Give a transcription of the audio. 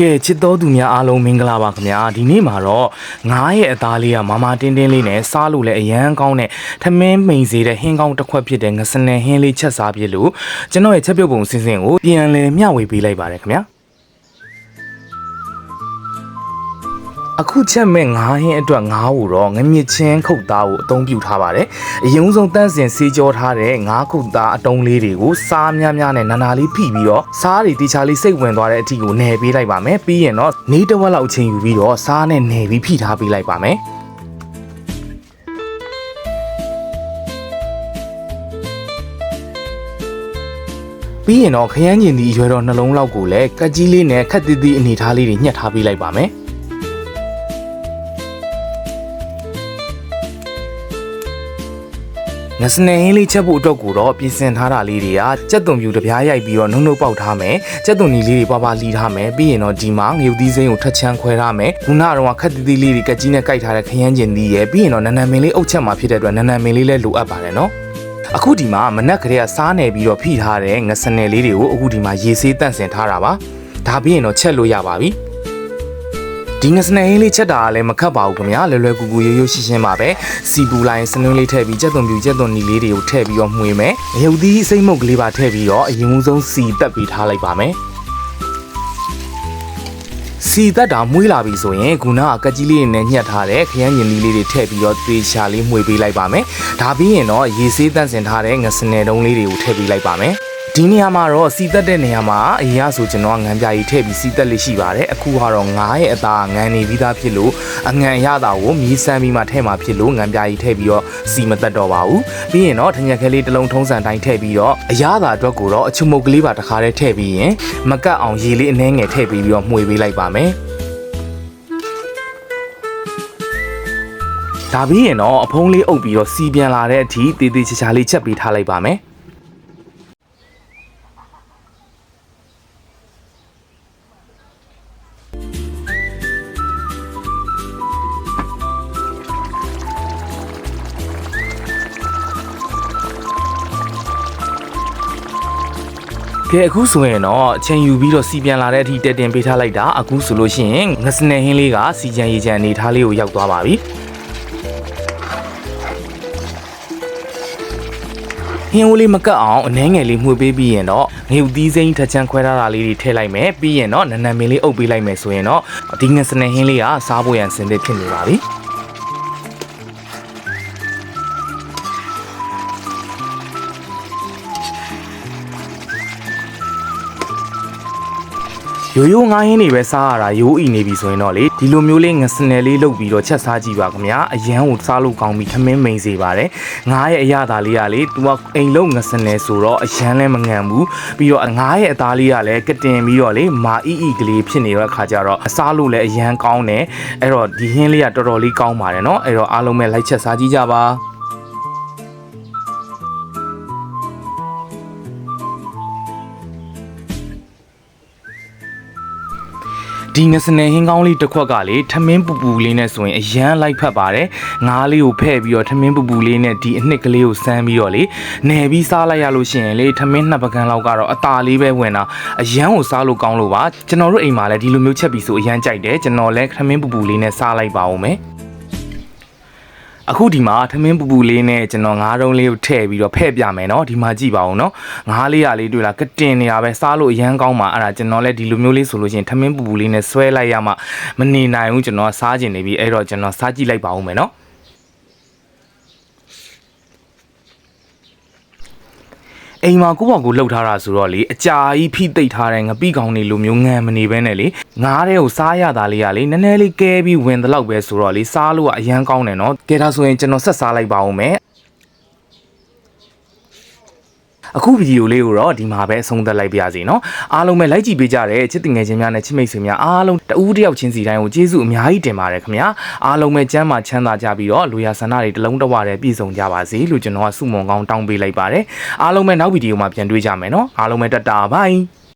ကဲချစ်တော်သူများအားလုံးမင်္ဂလာပါခင်ဗျာဒီနေ့မှာတော့ငားရဲ့အသားလေးကမာမာတင်းတင်းလေးနဲ့စားလို့လည်းအရန်ကောင်းတဲ့ထမင်းမိန်စေတဲ့ဟင်းကောင်းတစ်ခွက်ဖြစ်တဲ့ငစနယ်ဟင်းလေးချက်စားပြစ်လို့ကျွန်တော်ရဲ့ချက်ပြုတ်ပုံစင်စင်ကိုပြန်လည်မျှဝေပေးလိုက်ပါတယ်ခင်ဗျာ အခုချက်မဲ့ငားဟင်းအတွက်ငားကိုတော့ငမြင့်ချင်းခုတ်သားကိုအသုံးပြုထားပါတယ်အရင်ဆုံးတန့်စင်ဆေးကြောထားတဲ့ငားခုတ်သားအတုံးလေးတွေကိုစားများများနဲ့နာနာလေးဖိပြီးတော့စားတွေတီချာလေးစိတ်ဝင်သွားတဲ့အထိကိုနယ်ပေးလိုက်ပါမယ်ပြီးရင်တော့နေတစ်ဝက်လောက်အချိန်ယူပြီးတော့စားနဲ့နယ်ပြီးဖိထားပေးလိုက်ပါမယ်ပြီးရင်တော့ခရမ်းကျင်ဒီအရွယ်တော်နှလုံးလောက်ကိုလည်းကက်ကြီးလေးနဲ့ခက်သီးသီးအနေထားလေးတွေညှက်ထားပေးလိုက်ပါမယ် ငစနေဟင်းလေးချက်ဖို့အတွက်ကိုတော့ပြင်ဆင်ထားတာလေးတွေကကြက်သွန်ပြူတစ်ပြားရိုက်ပြီးတော့နှုံနှုတ်ပေါက်ထားမယ်ကြက်သွန်နီလေးတွေပွားပွားလီထားမယ်ပြီးရင်တော့ဒီမှာငရုတ်သီးစိမ်းကိုထက်ချမ်းခွဲထားမယ်ခုနကတော့ခက်သီးသီးလေးတွေကကြီးနဲ့ကြိုက်ထားတဲ့ခရမ်းကျင်သီးရဲ့ပြီးရင်တော့နန်းနန်းမင်းလေးအုပ်ချက်မှာဖြစ်တဲ့အတွက်နန်းနန်းမင်းလေးလည်းလိုအပ်ပါတယ်နော်အခုဒီမှာမနက်ကလေးကစားနယ်ပြီးတော့ဖိထားတဲ့ငစနယ်လေးတွေကိုအခုဒီမှာရေဆေးတန့်စင်ထားတာပါဒါပြီးရင်တော့ချက်လို့ရပါပြီ ဒီငစနယ်ဟင်းလေးချက်တာကလည်းမခတ်ပါဘူးခင်ဗျာလွယ်လွယ်ကူကူရိုးရိုးရှင်းရှင်းပါပဲစီပူလိုင်းစနွင်းလေးထည့်ပြီးကြက်သွန်ပြူကြက်သွန်နီလေးတွေကိုထည့်ပြီးတော့မှွေမယ်ရုပ်သီးစိမ့်မုတ်ကလေးပါထည့်ပြီးတော့အရင်ဆုံးစီတက်ပြီးထားလိုက်ပါမယ်စီတက်တာမွေးလာပြီဆိုရင်ခုနကကကြီးလေးနဲ့ညှက်ထားတဲ့ခရမ်းညင်လေးလေးတွေထည့်ပြီးတော့သေချာလေးမှွေပေးလိုက်ပါမယ်ဒါပြီးရင်တော့ရေဆေးတန့်စင်ထားတဲ့ငစနယ်တုံးလေးတွေကိုထည့်ပေးလိုက်ပါမယ် ဒီနေရာမှာတော့စီတက်တဲ့နေရာမှာအရင်ကဆိုကျွန်တော်ကငံပြာကြီးထည့်ပြီးစီတက်လေးရှိပါတယ်အခုကတော့ငားရဲ့အသားငံနေပြီးသားဖြစ်လို့အငံရတာကိုမီးစမ်းပြီးမှထည့်မှာဖြစ်လို့ငံပြာကြီးထည့်ပြီးတော့စီမတက်တော့ပါဘူးပြီးရင်တော့ထညက်ခဲလေးတစ်လုံးထုံးစံတိုင်းထည့်ပြီးတော့အရသာအတွက်ကိုတော့အချုံမုတ်ကလေးပါတစ်ခါတည်းထည့်ပြီးရင်မကတ်အောင်ရေလေးအနှဲငယ်ထည့်ပြီးတော့မှွေပေးလိုက်ပါမယ်ဒါပြီးရင်တော့အဖုံးလေးအုပ်ပြီးတော့စီပြန်လာတဲ့အထိတေးသေးချာချာလေးချက်ပေးထားလိုက်ပါမယ် ကဲအခုဆိုရင်တော့အချိန်ယူပြီးတော့စီပြန်လာတဲ့အထိတက်တင်ပေးထားလိုက်တာအခုဆိုလို့ရှိရင်ငစနယ်ဟင်းလေးကစီချန်ရေချန်အနေထားလေးကိုရောက်သွားပါပြီဟင်းဝလေးမကတ်အောင်အနှဲငယ်လေးမှုပေးပြီးရင်တော့ငရုတ်သီးစိမ်းထက်ချမ်းခွဲထားတာလေးတွေထည့်လိုက်မယ်ပြီးရင်တော့နန်းနန်းမင်းလေးအုပ်ပေးလိုက်မယ်ဆိုရင်တော့ဒီငစနယ်ဟင်းလေးကစားဖို့ရန်စင်သစ်ဖြစ်နေပါပြီ ရိုးရိုးငားဟင်းတွေပဲစားရတာရိုးအီနေပြီဆိုရင်တော့လေဒီလိုမျိုးလေးငစနယ်လေးလုပ်ပြီးတော့ချက်စားကြည့်ပါခင်ဗျာအရန်ကိုစားလို့ကောင်းပြီးခမင်းမိန်စေပါတယ်ငားရဲ့အရသာလေးကလေသူကအိမ်လုံးငစနယ်ဆိုတော့အရန်လည်းမငံဘူးပြီးတော့ငားရဲ့အသားလေးကလည်းကတင်ပြီးတော့လေမာအီအီကလေးဖြစ်နေတဲ့အခါကျတော့အစားလို့လည်းအရန်ကောင်းတယ်အဲ့တော့ဒီဟင်းလေးကတော်တော်လေးကောင်းပါတယ်เนาะအဲ့တော့အားလုံးပဲလိုက်ချက်စားကြည့်ကြပါ ဒီငစနယ်ဟင်းကောင်းလေးတစ်ခွက်ကလေထမင်းပူပူလေးနဲ့ဆိုရင်အရန်လိုက်ဖက်ပါတယ်ငားလေးကိုဖဲ့ပြီးတော့ထမင်းပူပူလေးနဲ့ဒီအနှစ်ကလေးကိုစမ်းပြီးတော့လေနယ်ပြီးစားလိုက်ရလို့ရှိရင်လေထမင်းနှစ်ပကံလောက်ကတော့အตาလေးပဲဝင်တာအရန်ကိုစားလို့ကောင်းလို့ပါကျွန်တော်တို့အိမ်မှာလည်းဒီလိုမျိုးချက်ပြီးဆိုအရန်ကြိုက်တယ်ကျွန်တော်လည်းထမင်းပူပူလေးနဲ့စားလိုက်ပါဦးမယ် အခုဒီမှာထမင်းပူပူလေးနဲ့ကျွန်တော်ငါးတုံးလေးကိုထည့်ပြီးတော့ဖဲ့ပြမယ်နော်ဒီမှာကြည့်ပါဦးနော်ငါးလေးရလေးတွေ့လားကတင်နေရပဲစားလို့အရန်ကောင်းပါအဲ့ဒါကျွန်တော်လည်းဒီလိုမျိုးလေးဆိုလို့ရှိရင်ထမင်းပူပူလေးနဲ့ဆွဲလိုက်ရမှမနေနိုင်ဘူးကျွန်တော်စားကျင်နေပြီအဲ့တော့ကျွန်တော်စားကြည့်လိုက်ပါဦးမယ်နော် အိမ်မှာကိုယ့်ဘောင်ကိုလှုပ်ထားတာဆိုတော့လေအကြာကြီးဖိသိပ်ထားတဲ့ငပိကောင်တွေလိုမျိုးငံမနေဘဲနဲ့လေငားတဲ့ကိုစားရတာလေးကလေနည်းနည်းလေးကဲပြီးဝင်တဲ့လောက်ပဲဆိုတော့လေစားလို့ကအရန်ကောင်းတယ်နော်ကဲဒါဆိုရင်ကျွန်တော်ဆက်စားလိုက်ပါဦးမယ် အခုဗီဒီယိုလေးကိုတော့ဒီမှာပဲအဆုံးသတ်လိုက်ပါရစေနော်အားလုံးပဲလိုက်ကြည့်ပေးကြတဲ့ချစ်တင်ငယ်ချင်းများနဲ့ချစ်မိတ်ဆွေများအားလုံးတဦးတယောက်ချင်းစီတိုင်းကိုကျေးဇူးအများကြီးတင်ပါတယ်ခင်ဗျာအားလုံးပဲကျမ်းမာချမ်းသာကြပြီးတော့လူရဆန္ဒတွေတလုံးတဝတဲ့ပြည့်စုံကြပါစေလို့ကျွန်တော်ကဆုမွန်ကောင်းတောင်းပေးလိုက်ပါတယ်အားလုံးပဲနောက်ဗီဒီယိုမှာပြန်တွေ့ကြမယ်နော်အားလုံးပဲတတဘိုင်